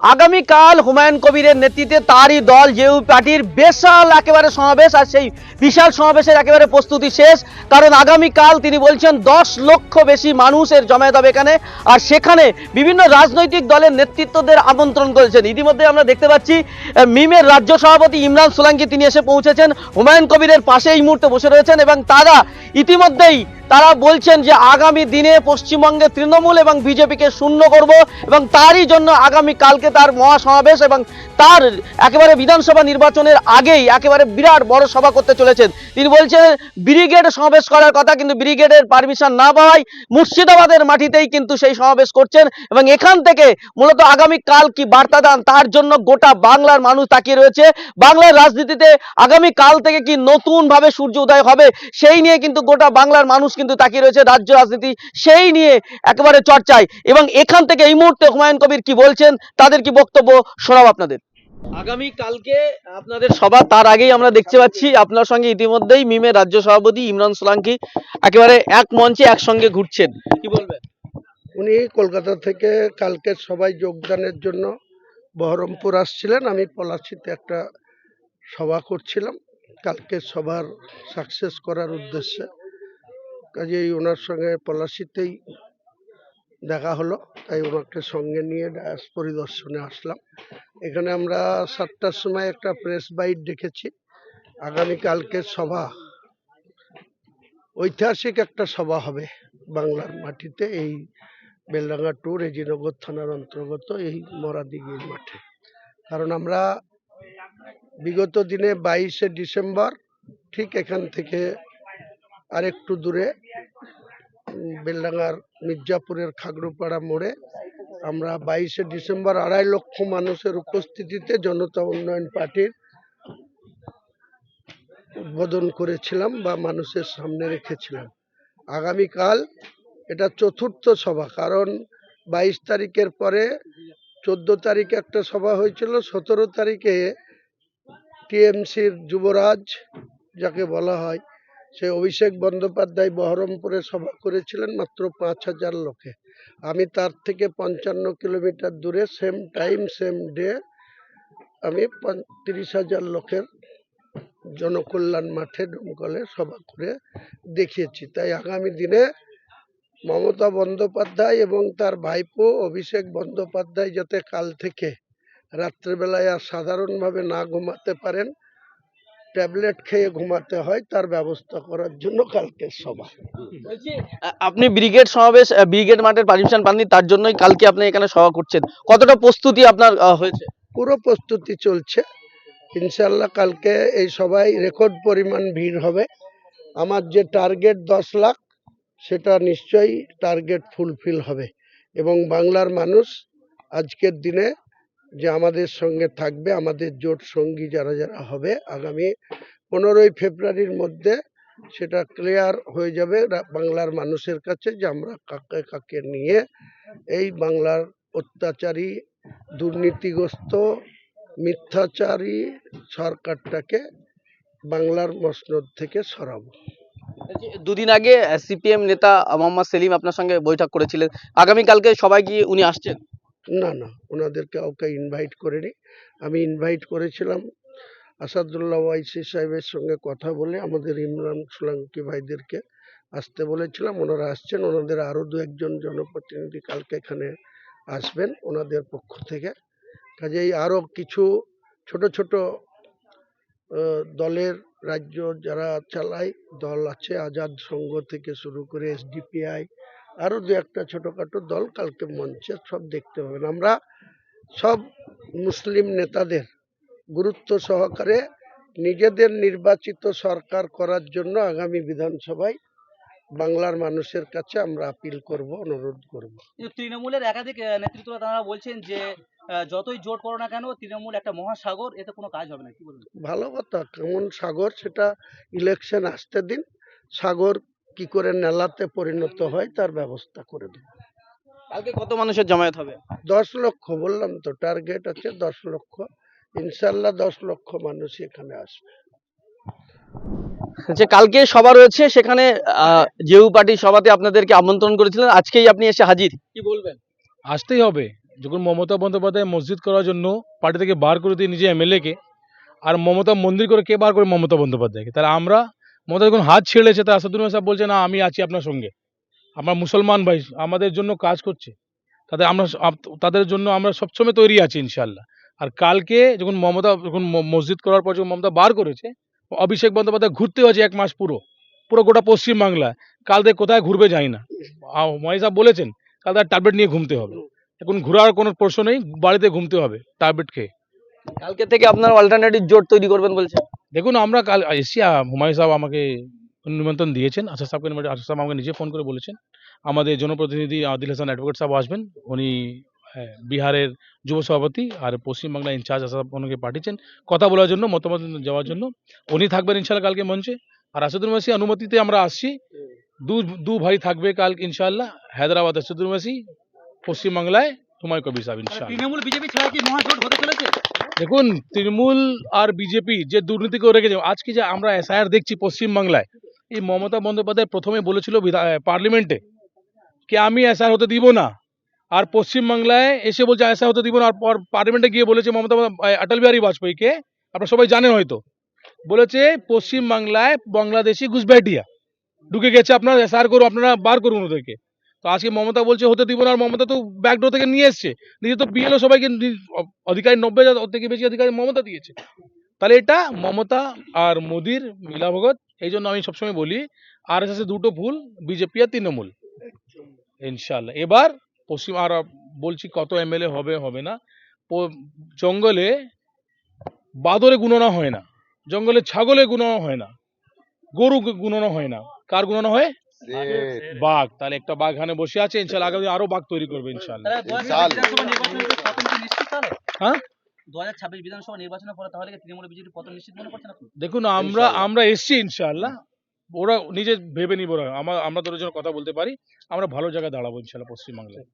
আগামীকাল হুমায়ুন কবিরের নেতৃত্বে তারই দল জেউ পার্টির বিশাল একেবারে সমাবেশ আর সেই বিশাল সমাবেশের একেবারে প্রস্তুতি শেষ। কারণ আগামীকাল তিনি বলছেন, দশ লক্ষ বেশি মানুষের জমায়েত হবে এখানে। আর সেখানে বিভিন্ন রাজনৈতিক দলের নেতৃত্বদের আমন্ত্রণ করেছেন। ইতিমধ্যে আমরা দেখতে পাচ্ছি মিমের রাজ্য সভাপতি ইমরান সোলাঙ্কি তিনি এসে পৌঁছেছেন। হুমায়ুন কবিরের পাশে এই মুহূর্তে বসে রয়েছেন এবং তারা ইতিমধ্যেই তারা বলছেন যে আগামী দিনে পশ্চিমবঙ্গে তৃণমূল এবং বিজেপিকে শূন্য করব এবং তারই জন্য আগামী কালকে তার মহাসমাবেশ এবং তার একেবারে বিধানসভা নির্বাচনের আগেই একেবারে বিরাট বড় সভা করতে চলেছেন। তিনি বলছেন, ব্রিগেড সমাবেশ করার কথা কিন্তু ব্রিগেডের পারমিশন না পাওয়ায় মুর্শিদাবাদের মাটিতেই কিন্তু সেই সমাবেশ করছেন এবং এখান থেকে মূলত আগামী কাল কি বার্তা দান তার জন্য গোটা বাংলার মানুষ তাকিয়ে রয়েছে। বাংলার রাজনীতিতে আগামী কাল থেকে কি নতুন ভাবে সূর্য উদয় হবে সেই নিয়ে কিন্তু গোটা বাংলার মানুষ কিন্তু তাকিয়ে রয়েছে রাজ্য রাজনীতি সেই নিয়ে একেবারে চর্চায়। এবং এখান থেকে এই মুহূর্তে হুমায়ুন কবির কি বলছেন তাদের কি বক্তব্য শোনাব আপনাদের? আগামী কালকে আপনাদের সভা তার আগেই আমরা দেখতে পাচ্ছি আপনার সঙ্গে ইতিমধ্যেই মিমের রাজ্য সভাপতি ইমরান সোলাঙ্কি একেবারে এক মঞ্চে একসঙ্গে ঘুরছেন। কি বলবেন? উনি কলকাতা থেকে কালকে সবাই যোগদানের জন্য বহরমপুর আসছিলেন। আমি পলাশিতে একটা সভা করছিলাম। কালকে সভার সাকসেস করার উদ্দেশ্যে। কাজেই ওনার সঙ্গে পলাশিতেই দেখা হলো, তাই ওনাকে সঙ্গে নিয়ে ডায়াস পরিদর্শনে আসলাম। এখানে আমরা সাতটার সময় একটা প্রেস বাইট ডেকেছি আগামীকালকে সভা। ঐতিহাসিক একটা সভা হবে বাংলার মাটিতে এই বেলডাঙ্গা টু রেজিনগর থানার অন্তর্গত এই মরাদিঘির মাঠে। কারণ আমরা বিগত দিনে বাইশে ডিসেম্বর ঠিক এখান থেকে আরেকটু দূরে উম, বেলডাঙ্গার মির্জাপুরের খাগড়ুপাড়া মোড়ে আমরা বাইশে ডিসেম্বর আড়াই লক্ষ মানুষের উপস্থিতিতে জনতা উন্নয়ন পার্টির উদ্বোধন করেছিলাম বা মানুষের সামনে রেখেছিলাম। আগামীকাল এটা চতুর্থ সভা কারণ বাইশ তারিখের পরে চোদ্দ তারিখে একটা সভা হয়েছিল সতেরো তারিখে টিএমসির যুবরাজ যাকে বলা হয় সে অভিষেক বন্দ্যোপাধ্যায় বহরমপুরে সভা করেছিলেন মাত্র পাঁচ হাজার লোকে। আমি তার থেকে পঞ্চান্ন কিলোমিটার দূরে সেম টাইম সেম ডে আমি তিরিশ হাজার লোকের জনকল্যাণ মাঠে ডুমকলে সভা করে দেখিয়েছি। তাই আগামী দিনে মমতা বন্দ্যোপাধ্যায় এবং তার ভাইপো অভিষেক বন্দ্যোপাধ্যায় যাতে কাল থেকে রাত্রেবেলায় আর সাধারণভাবে না ঘুমাতে পারেন ট্যাবলেট খেয়ে ঘুমাতে হয় তার ব্যবস্থা করার জন্য কালকে সভা। আপনি ব্রিগেড সমাবেশ ব্রিগেড মাঠের পারমিশন পাননি তার জন্যই কালকে আপনি এখানে সভা করছেন। কতটা প্রস্তুতি আপনার হয়েছে? পুরো প্রস্তুতি চলছে। ইনশাল্লাহ কালকে এই সবাই রেকর্ড পরিমাণ ভিড় হবে। আমার যে টার্গেট দশ লাখ সেটা নিশ্চয়ই টার্গেট ফুলফিল হবে। এবং বাংলার মানুষ আজকের দিনে যে আমাদের সঙ্গে থাকবে, আমাদের জোট সঙ্গী যারা যারা হবে, আগামী পনেরোই ফেব্রুয়ারির মধ্যে সেটা ক্লিয়ার হয়ে যাবে বাংলার মানুষের কাছে যে আমরা কাকে কাকে নিয়ে এই বাংলার অত্যাচারী, দুর্নীতিগ্রস্ত, মিথ্যাচারী সরকারটাকে বাংলার মসনদ থেকে সরাবো। দুদিন আগে সিপিএম নেতা মোহাম্মদ সেলিম আপনার সঙ্গে বৈঠক করেছিলেন। আগামী কালকে সবাই কি উনি আসছেন? না না ওনাদের কাউকে ইনভাইট করিনি। আমি ইনভাইট করেছিলাম। আসাদুল্লাহ ওয়াইসি সাহেবের সঙ্গে কথা বলে আমাদের ইমরান সোলাঙ্কি ভাইদেরকে আসতে বলেছিলাম। ওনারা আসছেন। ওনাদের আরও দু একজন জনপ্রতিনিধি কালকে এখানে আসবেন ওনাদের পক্ষ থেকে। কাজেই আরও কিছু ছোট ছোট দলের রাজ্য যারা চালায়, দল আছে, আজাদ সংঘ থেকে শুরু করে এসডিপিআই আরও দু একটা ছোটোখাটো দল কালকে মঞ্চে সব দেখতে পাবেন। আমরা সব মুসলিম নেতাদের গুরুত্ব সহকারে নিজেদের নির্বাচিত সরকার করার জন্য আগামী বিধানসভায় বাংলার মানুষের কাছে আমরা আপিল করব অনুরোধ করব। তৃণমূলের একাধিক নেতৃত্ব তারা বলছেন যে যতই জোট করো না কেন তৃণমূল একটা মহাসাগর এতে কোনো কাজ হবে না। কি বলবেন? ভালো কথা কেমন সাগর সেটা ইলেকশন আসতে দিন। সাগর কি করে নেলাতে পরিণত হয় তার ব্যবস্থা করে দেব। কালকে কত মানুষের জমায়েত হবে? দশ লক্ষ বললাম তো টার্গেট আছে দশ লক্ষ। ইনশাল্লাহ দশ লক্ষ মানুষ এখানে আসবে। যে কালকে সভা রয়েছে সেখানে জেউ পার্টির সভাতে আপনাদেরকে আমন্ত্রণ করেছিলেন। আজকেই আপনি এসে হাজির। কি বলবেন? আসতেই হবে। যখন মমতা বন্দ্যোপাধ্যায় মসজিদ করার জন্য পার্টি থেকে বার করে দিয়ে নিজে এমএলএকে আর মমতা মন্দির করে কে বার করে মমতা বন্দ্যোপাধ্যায়কে? তাহলে আমরা মমতা যখন হাত ছেড়েছে, তা আসাদুল সাহেব বলছে, না, আমি আছি আপনার সঙ্গে। আমার মুসলমান ভাই, আমাদের জন্য কাজ করছে। তাদের আমরা তাদের জন্য আমরা সবসময় তৈরি আছি ইনশাল্লাহ আর কালকে যখন মমতা, যখন মসজিদ করার পর যখন মমতা বার করেছে, অভিষেক বন্দ্যোপাধ্যায় ঘুরতে হয়েছে এক মাস পুরো পুরো গোটা পশ্চিমবাংলা কাল থেকে কোথায় ঘুরবে যাই না। মহেশ সাহেব বলেছেন, কাল তার ট্যাবলেট নিয়ে ঘুমতে হবে। এখন ঘোরার কোনো প্রশ্ন নেই বাড়িতে ঘুমতে হবে ট্যাবলেট খেয়ে। কালকে থেকে আপনার অল্টারনেটিভ জোট তৈরি করবেন বলছেন? দেখুন, আমরা কাল এসছি হুমায়ুন সাহেব আমাকে নিমন্ত্রণ দিয়েছেন। আশা সাহেবকে আশা সাহেব আমাকে নিজে ফোন করে বলেছেন। আমাদের জনপ্রতিনিধি আদিল হাসান অ্যাডভোকেট সাহেব আসবেন। উনি বিহারের যুব সভাপতি আর পশ্চিমবাংলা ইনচার্জ সাহেব ওনাকে পাঠিয়েছেন। কথা বলার জন্য, মতামত যাওয়ার জন্য। উনি থাকবেন ইনশাল্লাহ কালকে মঞ্চে। আর আসাদুল মাসি অনুমতিতে আমরা আসছি। দু দু ভাই থাকবে কাল ইনশাল্লাহ হায়দ্রাবাদ আসাদুল মাসি, পশ্চিমবাংলায় তোমায় কবির সাহেব ইনশাল্লাহ তৃণমূল বিজেপি ছাড়া কি মহাজোট হতে চলেছে? দেখুন, তৃণমূল আর বিজেপি যে দুর্নীতি করে রেখেছে, আজকে যে আমরা এসআইআর দেখছি পশ্চিমবাংলায়, এই মমতা বন্দ্যোপাধ্যায় প্রথমে বলেছিল পার্লামেন্টে কি আমি এসআইআর হতে দিব না? আর পশ্চিমবাংলায় এসে বলছে এসআইআর হতে দিব না, আর পর পার্লামেন্টে গিয়ে বলেছে মমতা অটল বিহারী বাজপেয়ীকে, আপনারা সবাই জানেন হয়তো, বলেছে পশ্চিমবাংলায় বাংলাদেশি ঘুষব্যাটিয়া ঢুকে গেছে আপনারা এসআইআর করুন, আপনারা বার করুন ওদেরকে। তো আজকে মমতা বলছে, হতে দিব না। আর মমতা তো ব্যাকডোর থেকে নিয়ে এসছে। নিজে তো বিএলও সবাইকে অধিকারী নব্বই হাজার থেকে বেশি অধিকারী মমতা দিয়েছে। তাহলে এটা মমতা আর মোদির মিলাভগত, এই জন্য আমি সবসময় বলি আর এস দুটো ভুল বিজেপি আর তৃণমূল। ইনশাল্লাহ এবার পশ্চিম, আর বলছি কত এমএলএ হবে হবে না। জঙ্গলে বাদরে গুণনা হয় না। জঙ্গলে ছাগলে গুণনা হয় না। গরু গুণনা হয় না। কার গুণনা হয়? বাঘ তাহলে একটা বাঘ এখানে বসে আছে ইনশাল্লাহ আগামী আরও বাঘ তৈরি করবে ইনশাল্লাহ। হ্যাঁ? ছাব্বিশ বিধানসভা নির্বাচনের পরে তাহলে তৃণমূল বিজেপি পতন নিশ্চিত মনে করছেন দেখুন আমরা আমরা এসছি ইনশাল্লাহ। ওরা নিজে ভেবে নিব ওরা। আমরা আমরা তোর জন্য কথা বলতে পারি। আমরা ভালো জায়গায় দাঁড়াবো ইনশাল্লাহ পশ্চিমবাংলায়।